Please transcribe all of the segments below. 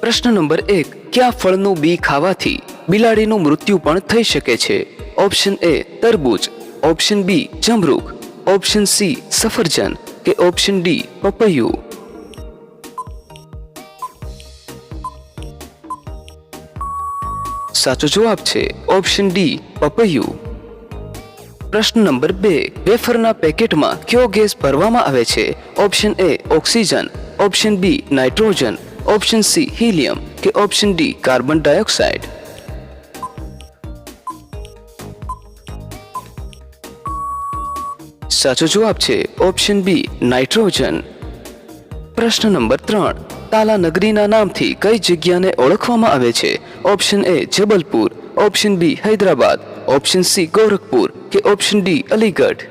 પ્રશ્ન નંબર એક, કયા ફળનું બી ખાવાથી બિલાડીનું મૃત્યુ પણ થઈ શકે છે? ઓપ્શન એ, તરબૂચ. ઓપ્શન બી જમરૂક ઓપ્શન સી, સફરજન. કે ઓપ્શન ડી, પપૈયું. સાચો જવાબ છે, ઓપ્શન ડી, પપૈયું. પ્રશ્ન નંબર બે, વેફરના પેકેટમાં કયો ગેસ ભરવામાં આવે છે? Option A, oxygen. Option B, nitrogen. Option C helium કે ઓપ્શન ડી કાર્બન ડાયોક્સાઇડ સાચો જવાબ છે ઓપ્શન બી નાઇટ્રોજન પ્રશ્ન નંબર ત્રણ, તાલા નગરીના નામથી કઈ જગ્યાને ઓળખવામાં આવે છે? Option A Jabalpur. Option B Hyderabad. Option C Gorakhpur. કે ઓપ્શન ડી અલીગઢ.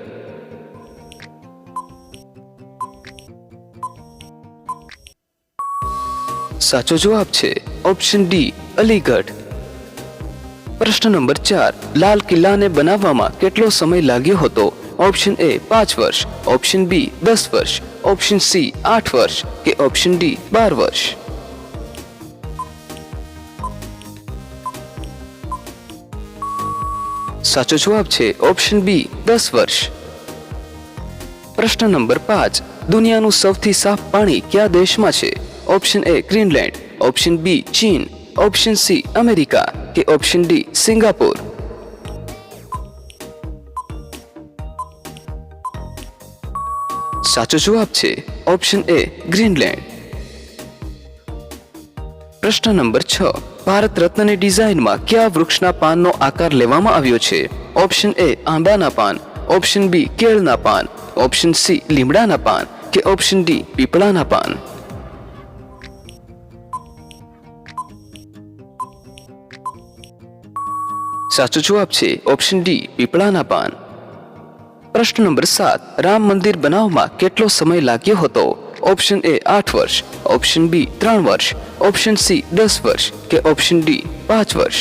સાચો જવાબ છે ઓપ્શન ડી, અલીગઢ. પ્રશ્ન નંબર ચાર, લાલ કિલ્લાને બનાવવામાં કેટલો સમય લાગ્યો હતો? ઓપ્શન એ, પાંચ વર્ષ. ઓપ્શન બી, દસ વર્ષ. ઓપ્શન સી, આઠ વર્ષ કે ઓપ્શન ડી, બાર વર્ષ. સાચો જવાબ છે ઓપ્શન બી, દસ વર્ષ. પ્રશ્ન નંબર પાંચ, દુનિયાનું સૌથી સાફ પાણી કયા દેશમાં છે? Option A Greenland option B ચીન ઓપ્શન સી અમેરિકા કે ઓપ્શન ડી સિંગાપુર સાચો જવાબ છે ઓપ્શન એ ગ્રીનલેન્ડ પ્રશ્ન નંબર છ ભારત રત્નની ડિઝાઇનમાં કયા વૃક્ષના પાનનો આકાર લેવામાં આવ્યો છે? ઓપ્શન એ આંબાના પાન. ઓપ્શન બી કેળના પાન. ઓપ્શન સી લીમડાના પાન. કે ઓપ્શન ડી પીપળાના પાન. સાચો જવાબ છે ઓપ્શન ડી પીપળાના પાન પ્રશ્ન નંબર સાત રામ મંદિર બનાવવામાં કેટલો સમય લાગ્યો હતો ઓપ્શન એ આઠ વર્ષ ઓપ્શન બી ત્રણ વર્ષ ઓપ્શન સી દસ વર્ષ કે ઓપ્શન ડી પાંચ વર્ષ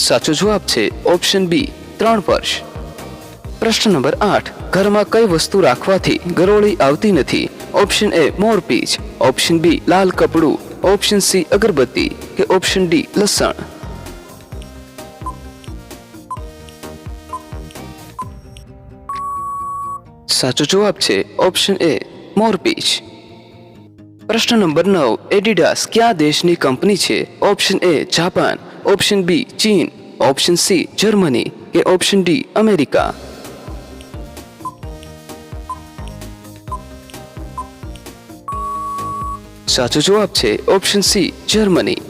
સાચો જવાબ છે ઓપ્શન બી ત્રણ વર્ષ પ્રશ્ન નંબર આઠ. ઘરમાં કઈ વસ્તુ રાખવાથી ગરોળી આવતી નથી? ઓપ્શન એ મોરપીચ ઓપ્શન બી લાલ કપડું. ઓપ્શન સી અગરબત્તી કે ઓપ્શન ડી લસણ? સાચો જવાબ છે ઓપ્શન એ મોરપીચ પ્રશ્ન નંબર નવ. એડિડાસ કયા દેશની કંપની છે? Option A Japan. Option B ચીન. ઓપ્શન સી જર્મની કે ઓપ્શન ડી અમેરિકા? સાચો જવાબ છે ઓપ્શન સી જર્મની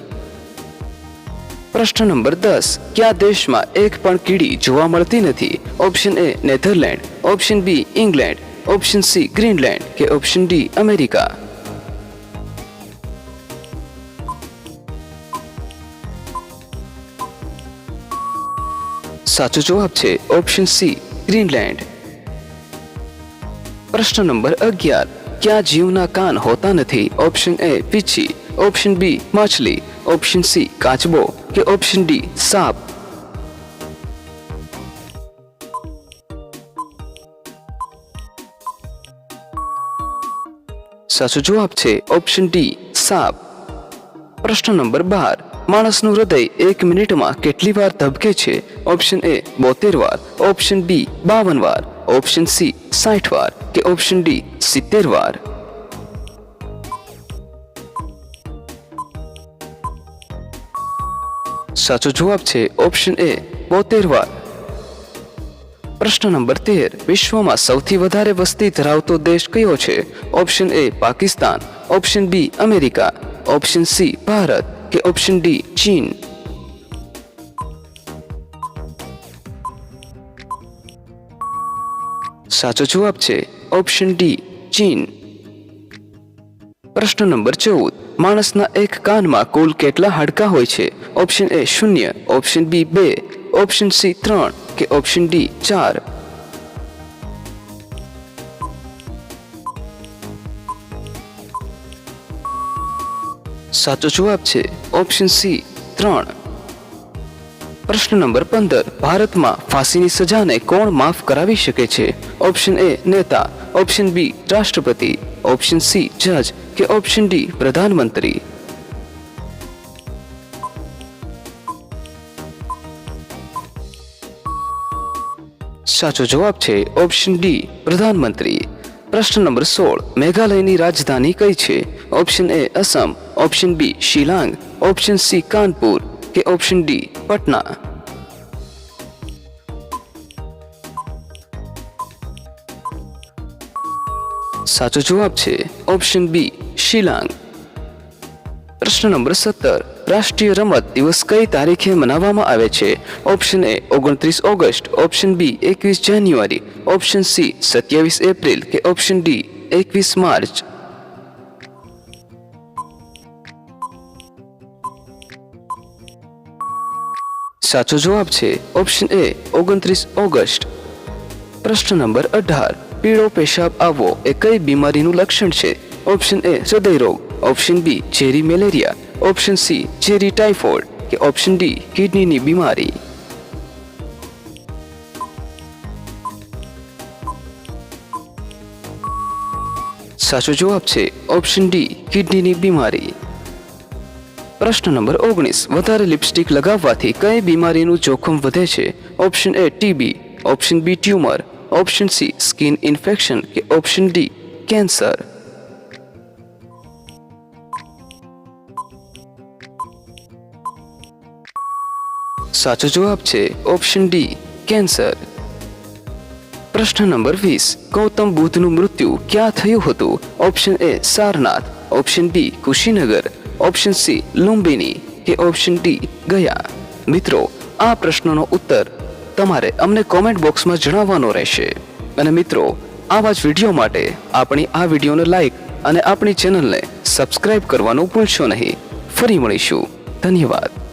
પ્રશ્ન નંબર દસ કયા દેશમાં એક પણ કીડી જોવા મળતી નથી option A Netherland option B England option C Greenland કે ઓપ્શન ડી અમેરિકા સાચો જવાબ છે ઓપ્શન સી ગ્રીનલેન્ડ પ્રશ્ન નંબર અગિયાર ક્યાં જીવના કાન હોતા નથી ઓપ્શન એ પીછી ઓપ્શન બી માછલી ઓપ્શન સી કાચબો કે ઓપ્શન ડી સાપ સાચો જવાબ છે ઓપ્શન ડી સાપ પ્રશ્ન નંબર બાર માણસનું હૃદય એક મિનિટમાં કેટલી વાર ધબકે છે ઓપ્શન એ બોતેર વાર ઓપ્શન બી બાવન વાર ઓપ્શન સી સાઠ વાર કે ઓપ્શન ડી સિત્તેર વાર. સાચો જવાબ છે ઓપ્શન એ બોતેર વાર. પ્રશ્ન નંબર તેર, વિશ્વમાં સૌથી વધારે વસ્તી ધરાવતો દેશ કયો છે? Option A Pakistan, option B America, option C Bharat કે ઓપ્શન ડી ચીન. સાચો જવાબ છે ઓપ્શન ડી ચીન. પ્રશ્ન નંબર ચૌદ, માણસના એક કાનમાં કુલ કેટલા હાડકાં હોય છે? ઓપ્શન એ શૂન્ય. ઓપ્શન બી બે. ઓપ્શન સી ત્રણ. કે ઓપ્શન ડી ચાર. સાચો જવાબ છે ઓપ્શન સી ત્રણ. પ્રશ્ન નંબર પંદર. ભારતમાં ફાંસીની સજાને કોણ માફ કરાવી શકે છે? ઓપ્શન એ નેતા. ઓપ્શન બી રાષ્ટ્રપતિ. ઓપ્શન સી જજ કે ઓપ્શન ડી પ્રધાનમંત્રી. સાચો જવાબ છે ઓપ્શન ડી પ્રધાનમંત્રી. પ્રશ્ન નંબર સોળ. મેઘાલયની રાજધાની કઈ છે? Option A Assam. Option B Shillong. Option C Kanpur. કે ઓપ્શન ડી, પટના. સાચો જવાબ છે ઓપ્શન બી, શિલાંગ. પ્રશ્ન નંબર સત્તર, રાષ્ટ્રીય રમત દિવસ કઈ તારીખે મનાવવામાં આવે છે? ઓપ્શન એ, ઓગણત્રીસ ઓગસ્ટ. ઓપ્શન બી, એકવીસ જાન્યુઆરી. ઓપ્શન સી, સત્યાવીસ એપ્રિલ. કે ઓપ્શન ડી, એકવીસ માર્ચ. સાચો જવાબ છે ઓપ્શન એ ઓગણત્રીસ ઓગસ્ટ. પ્રશ્ન નંબર અઢાર, પીળો પેશાબ આવવો એ કઈ બીમારીનું લક્ષણ છે? ઓપ્શન એ હૃદય રોગ. ઓપ્શન બી ઝેરી મેલેરિયા. ઓપ્શન સી ઝેરી ટાઇફોઇડ. કે ઓપ્શન ડી કિડનીની બીમારી. સાચો જવાબ છે ઓપ્શન ડી કિડનીની બીમારી. પ્રશ્ન નંબર ઓગણીસ. વધારે લિપસ્ટિક લગાવવાથી કઈ બીમારીનું જોખમ વધે છે? Option A TB option B tumour. Option C skin infection કે ઓપ્શન ડી કેન્સર. સાચો જવાબ છે ઓપ્શન ડી કેન્સર. પ્રશ્ન નંબર વીસ. ગૌતમ બુદ્ધનું મૃત્યુ ક્યાં થયું હતું? Option A Sarnath. Option B Kushinagar. Option C Lumbini કે ઓપ્શન ડી ગયા? મિત્રો, આ પ્રશ્નનો ઉત્તર તમારે અમને કોમેન્ટ બોક્સમાં જણાવવાનો રહેશે. અને મિત્રો, આવા જ વીડિયો માટે આપણી આ વિડીયોને લાઈક અને આપણી ચેનલને સબસ્ક્રાઇબ કરવાનું ભૂલશો નહીં. ફરી મળીશું. ધન્યવાદ.